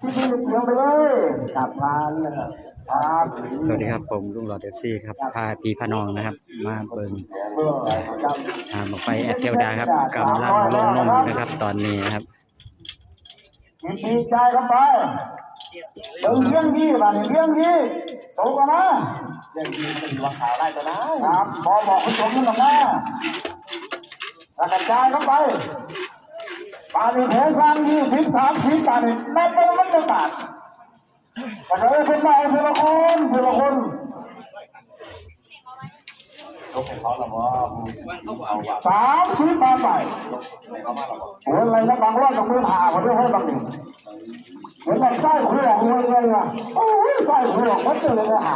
ที่ที่เดียวไปเลยกลับร้านนะครับครับสวัสดีครับผมลุงหลอดเอฟซีครับพาพี่พน้องนะครับ มาเบิ่งเพื่อครับทางบอกไปแอดเทวดาครับกำลังลงนมนะครับ ตอนนี้นะครับยินดีใจกันไปเดี๋ยวเลี้ยงยี่บ้านเลี้ยงยี่โตกันนะเลี้ยงยี่เป็นราคาได้ตัวนะครับพอบอกคุณชมกันนะแล้วกระจายกันไป ปานีแทงกันยี่สิบสามสิบปานีนับไปมันจะขาดกระโดดขึ้นมาทีละคนทีละคนสามชิ้นมาใส่โอ้ยอะไรนะบางรอบกับมือหาคนเดียวให้บางหนึ่งเหมือนกับไส้เผืองเลยเลยอะโอ้ยไส้เครื่องมันเจอเลยหา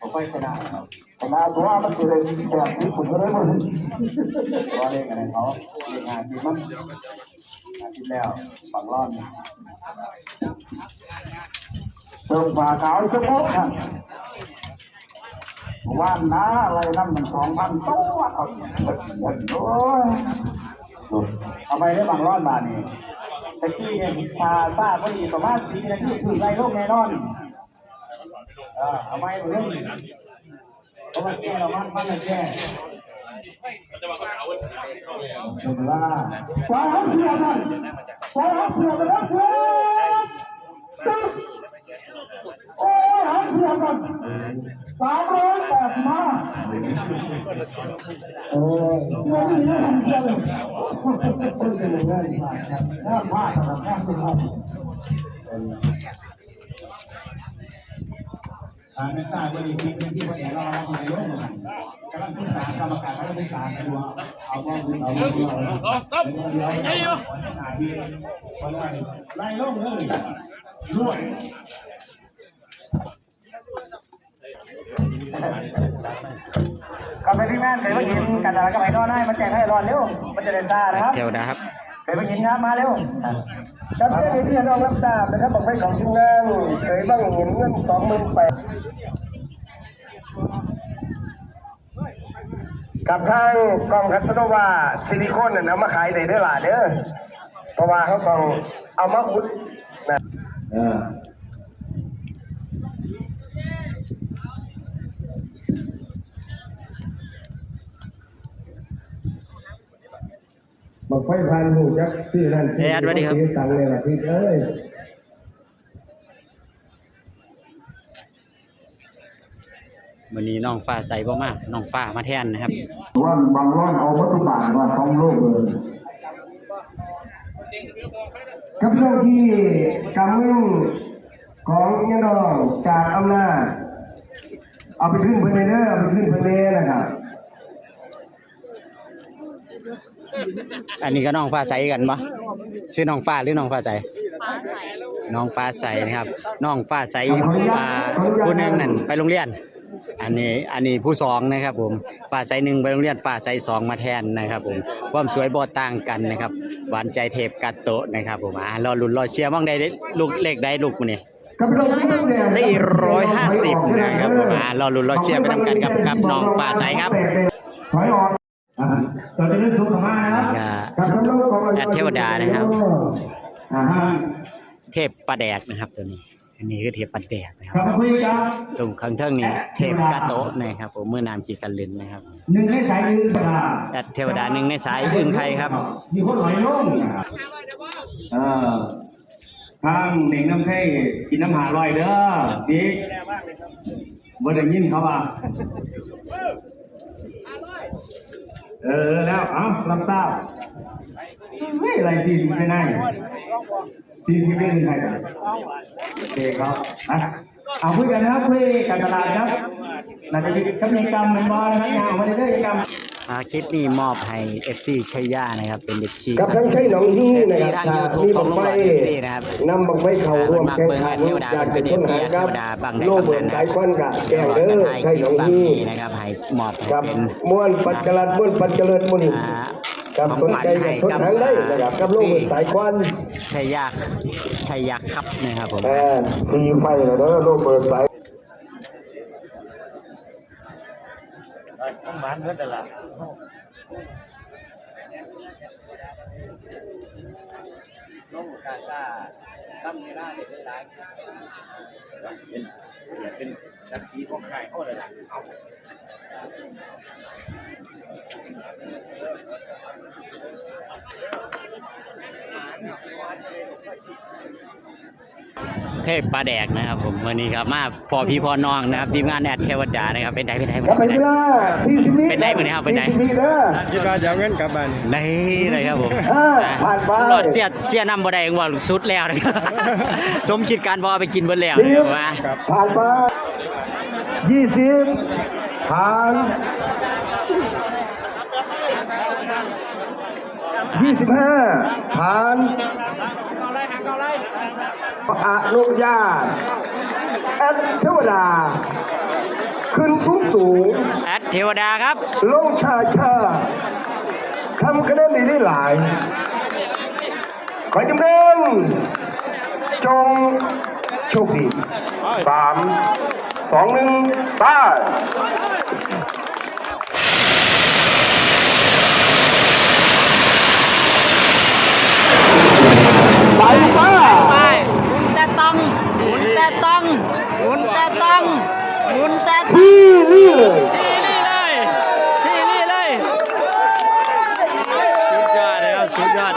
ผมไปชนะครับ นะตัวมันคือเลยแบบนี้ผมก็ได้หมดว่าเล่นกันเขาเล่นงานที่มันงานที่แล้วบางรอบเติมฝาขาวชั่วโมงครับว่านนะอะไรนั่นมันสองพันตัวเอาโอ้ยทำไมได้บางร้อนมานี่ตะกี้เนี่ยชาซ่าพอดีประมาณสี่นาทีคือไรโลกแน่นอนเออทำไมเรื่อง เพราะว่าแก้เรามันมันแก้ถึงว่าว้าเสือมันว้าวเสือมันเสือโอ้ยหางเสือมันสามร้อยแปดสิบห้าเออเงินนี่ทำเงินคนเป็นเงินน่าพลาดนะครับน่าพลาด ทางนักศึกษาบริษัทที่ว่าเดี๋ยวเราเอาไปลงกันกำลังศึกษากรรมการกำลังศึกษากันว่าเอาว่าเอาว่าเอาว่าไล่ลงเลยรวยกลับไปที่แม่เคยไปกินกันอะไรก็ไปนอนได้มาแจกให้รอนเร็วมันจะเดินตาแอนะดครับเทวดาครับเคยไปกินครับมาเร็วครับเพื่อนที่เรารับทราบนะครับบอกให้ของทีมงานเคยบ้างเห็นเงินสองหมื่นแปด กับทางกองคัสโนวาซิลิโคนน่ะนำมาขายได้เด้อล่ะเด้อเพราะว่าเขาต้องเอามาอุดนะเออบอกไฟพันหูจักซื้อนั่นเอ้ยอัดไว้ดิครับซื้อสั่งเลยล่ะพี่เอ้ย วันนี้น้องฟ้าใสบ่มากน้องฟ้ามาแทนนะครับว่าบางร้อนเอาวัตถุบาทว่าท้องโลกเลยกับเรื่องที่กำมึงของยะนองจากอำนาจเอาไปขึ้นเพื่อนเด้อเอาไปขึ้นเพื่อนเด้อนะครับอันนี้ก็น้องฟ้าใสกันปะชื่อน้องฟ้าหรือน้องฟ้าใสน้องฟ้าใสนะครับ น้องฟ้าใสอ่าผู้หนึงนั่นไปโรงเรียน อันนี้อันนี้ผู้สองนะครับผมฟ้าใสหนึ่งไปโรงเรียนฟ้าใสสองมาแทนนะครับผมความสวยบ่ต่างกันนะครับหวานใจเทพกัตโตะนะครับผมอ่ารอลุ้นรอเชียร์บ้างได้ลูกเลขได้ลูกมื้อนี้กับเรื่องที่ต้องเรียน450นะครับผมอ่ารอลุ้นรอเชียร์ไปทำกันครับครับน้องฟ้าใสครับถอยออกเราจะเล่นทุกข์มานะครับแอดเทวดานะครับเทพประแดกนะครับตัวนี้ อันนี้คือเทพประแดกนะคกลัรับบมาคุยกันตรงข้างเทิงนี้เทพกาโตะนะครับผมมือนามขีกันลินนะครับหนึ่งในสายยืนค่ะแอดเทวดาหนึ่งในสายอึ่งไทยครับ มีคนหอยลงเออทางเด็กน้ำไข่กินน้ำหาลอยเด้อดิบ่ได้ยินเขาว่าเออแล้วเอ้ารับทราบเฮ้ยอะไรที่ไม่ได้ ที่ที่ไม่ได้ใครกันโอเคครับอะเอาคุยกันนะครับคุยกันตลาดครับน่าจะมีกิจกรรมเหมือนบอลนะครับงานวันนี้ได้กิจกรรมอาคลิปนี้มอบให้ FC ชัยยานะครับ เป็นเด็กชีกับทั้งใช้หนองฮีนะครับทางถ้า YouTube มีขบัองงลุงไฟหลอด FC นะครับนำบังไฟเข้าร่วมแข่งขันอยากเป็นคนหาครับโลเบิร์นสายควันกับแก้วเด้อใช้หนองฮีนะครับให้มอบให้กับเป็นม้วนปัจจลัดม้วนปัจเจริญมุนี อ่ากับสนใจกับทนทางได้นะครับกับโลเบิร์นสายควัน ชัยยาชัยยาครับนะครับผมแออตีไฟแล้วเด้อโลเบิร์นแต่ลงกาซา ตั้มเวลาเด็กได้หลายเป็นเป็นศักดิ์ศรีของใครเขาเลยล่ะเอา เทพปลาแดกนะครับผมวันนี้ครับมาพอพี่พอน้องนะครับทีมงานแอดเทวดานะครับเป็นไดเป็นไดครับเป็เป็นนเวไดลา40วิเป็นไงมื้อนี้ครับเป็นไง40วิเด้อคิดว่าจะเอาเงินกลับบ้านได้เลยครับผมอ่าผ่านไปหลอดเสียเสียนำบ่ได้ว่าสุดแล้วนะครับสมคิดการพอเอาไปกินเบิดแล้วสิบว่าผ่านไปยี่สิบผ่านยี่สิบห้าผ่านอ นุญาตแอดเทวดา ขึ้นสูงสูงแอดเทวดาครับลงชาชาทำคะแนนดีได้หลาย ขอจำเริญจงโชคดีสามสองหนึ่งไป้าไปป้า ไปหมุนแต่ต้องหมุนแต่ต้องหมุนแต่ต้องหมุนแต่ต้อง ที่นี่เลย ที่นี่เลยที่นี่เลยสุดยอดเลยครับ สุดยอด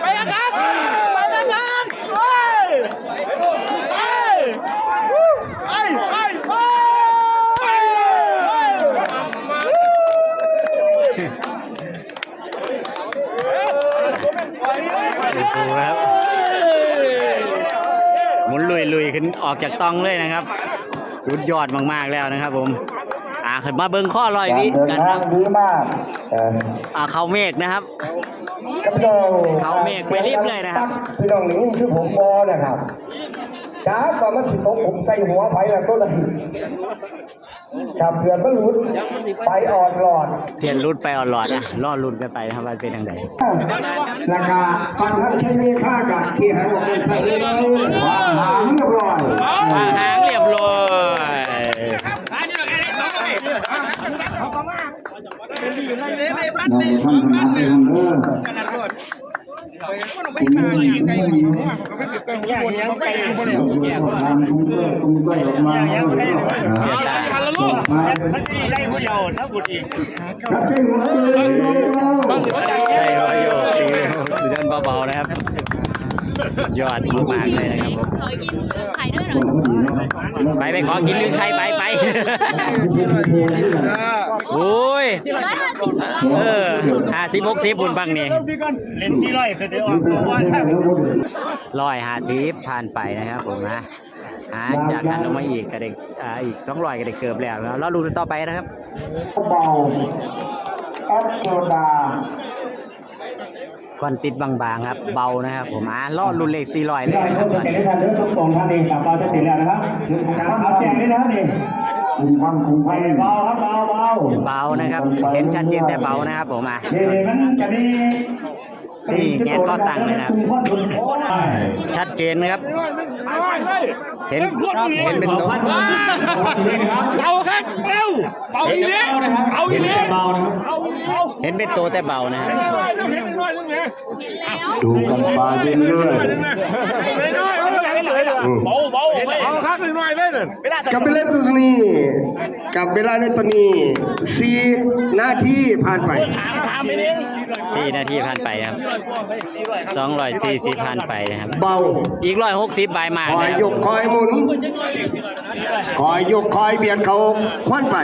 ไปแล้วครับไปแล้วครับไปไปไปดูครับหมุนลุยลุยๆขึ้นออกจากตองเลยนะครับ สุดยอดมากๆแล้วนะครับผมอ่า ขึ้นมาเบิ้งข้อลอยวิเดินกันคทารังบดีมากเอออ่าเขาเมฆนะครับกับเราเขาเมฆไปรีบเลยนะครับพี่น้องนี่คือผมบอนะครับจ้าก่อนมันสิตกผมใส่หัวไปแล้วต้นละจับเถื่อนมันหลุดไปออดหลอดเทียนรุดไปออนหลอดอะรอรุ่นกันไปนะครับว่าเป็นทางไหนราคาฟันท่านใช้เมค่ากะที่หางออกเป็นใส่เลยว่าหางเรียบร้อยวางหางเรียบร้อย ในท่านคณะเป็นเด้อเสียดายได้ผู้เดียวถ้าบุตรอีกครับที่หัวเลยใช่ร้อยโยกตีดูเดินเบาๆนะครับสุดยอดมากๆเลยนะครับผมขอกินไข่ด้วยหน่อยไปไปขอกินลืมใครไปไปโอ้ยร้อยห้าสิบ เออห้าสิบหกสิบบุญบังนี่เล่นซี่ร้อยคือเดี๋ยวออกตัวว่าถ้าร้อยห้าสิบผ่านไปนะครับผมนะหาจากกันลงมาอีกก็ได้อ่าอีกสองร้อยก็ได้เกือบแล้วแล้วรอดูต่อไปนะครับเบาแอปโซดาควันติดบางๆครับ เบานะครับ ผมอ่าล่อรุ่นเลขสี่ร้อยเลยครัรับบจะตอนเห็นนี้ได้ทันเรื่องตรงท่านเองกับเราจะติดแล้วนะครับเอาแจกนี่นะนี่คุมความคุมความ เบาครับเบาเบาเบานะครับ เห็นชัดเจนแต่เบานะครับผมอะเดี๋ยวมันจะมีสี่แงนก็ตังเลยนะครับ ชัดเจนนะครับ เห็นเห็นเป็นตัวเอาครับเร็วเอาอีกนิดเอาอีกนิดเบานะครับเอาอีกนิดเห็นเป็นตัวแต่เบานะครับเอาเห็นหน่อยนึงเนี่ยดูกันปลาเย็นเลยไม่น้อยไม่น้อยเลยเบาเบาเอาครับหน่อย เลยเนี่ยกับเวลาตัวนี้กับเวลาในตัวนี้สี่นาทีผ่านไปสี่นาทีผ่านไปครับสองร้อยสี่สิบผ่านไปนะครับ เบาอีกร้อยหกสิบใบมาคอยนะยกคอยหมุนคอยยกคอยเบียดเขาควันไป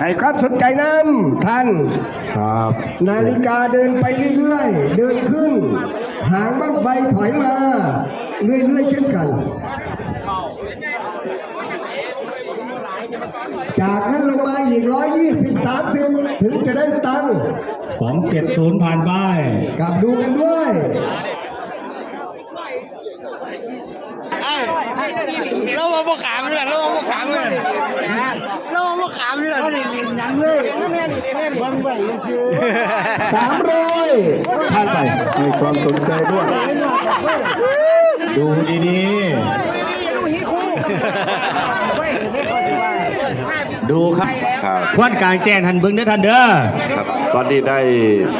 ให้ครับสนใจนั้นท่าน ครับ นาฬิกาเดินไปเรื่อยๆ เดินขึ้น หางบังไฟถอยมา เรื่อยๆเช่นกัน จากนั้นลงมาอีก120 30ถึงจะได้ตังค์สองเจ็ดศูนย์ผ่านไปกลับดูกันด้วย เรามาบุกขามเลยเรามาบุกขามเลยเรามาบุกขามเลยเราเรียนยังเลยบังบังคือสามร้อยผ่านไปมีความสนใจด้วยดูดี ดูครับครับ ควันกลางแจ้งทันเบิ้งเด้อทันเด้อครับตอนนี้ได้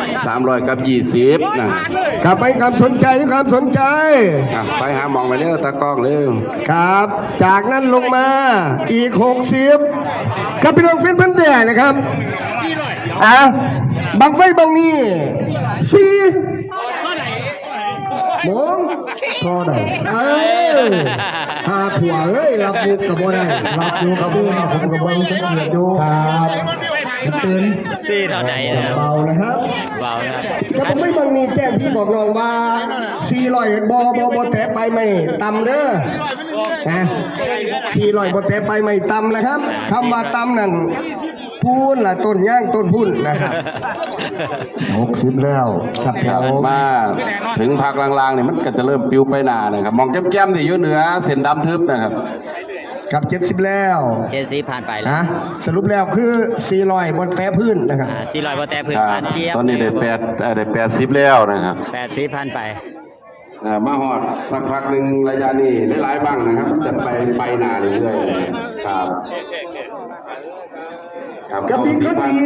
300กับ20นะกลับไปความสนใจที่ความสนใจอะไปหาหมองไปเร็วตากล้องเร็วครับ จากนั้นลงมาอีกหกสิบครับพี่น้องเฟ้นเพันแดงนะครับอะบังไฟบังนี้สี่ หมงพอได้เออหาผัวเอ้ยรับมุกกับบ่ได้รับมุกกับบ่ได้ผมกับบ่ได้ผมเกียดอยู่ครับตื่นซี่เท่าใดนะครับเบานะครับเบานะครับก็ผมไม่บังนี้แจ้งพี่บอกน้องว่าสี่ร้อยบอบอบอแตะไปไม่ต่ำเด้อนะสี่ร้อยบอแตะไปไม่ต่ำนะครับคำว่าต่ำนั่น พูนละต้นย่างต้นพุ่นนะครับหกสิบแล้วครับครับผมมาถึงภาคล่างๆเนี่ยมันก็จะเริ่มปิวไปหนานะครับ มองแก้มๆที่อยู่เหนือเส้นดำทึบนะครับกับเจ็ดสิบแล้วเจนซีผ่านไปแล้วนะสรุปแล้วคือสี่ร้อยบนแปะพื้นนะครับอ่าสี่ร้อยบอแต่พื้นครับผ่านเจี๊ยบตอนนี้ได้แปดเอ่อได้แปดสิบแล้วนะครับแปดสิบผ่านไปอ่ามาหอดสักพักหนึ่งระยะนี้หลายๆบ้างนะครับมันจะไปไปหนาเรื่อยๆครับ ครับกระบี่กระบี่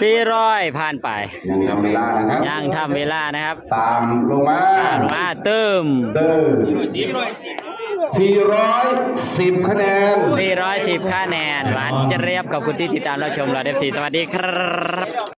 สี่ร้อยผ่านไปยังทำเวลานะครับย่างทำเวลานะครับ ตามลงมาอ่านมาเติมเติม410คะแนน410คะแนนหวานเจเรียบขอบคุณที่ติดตามรับชมเราเดฟซีสวัสดีครับ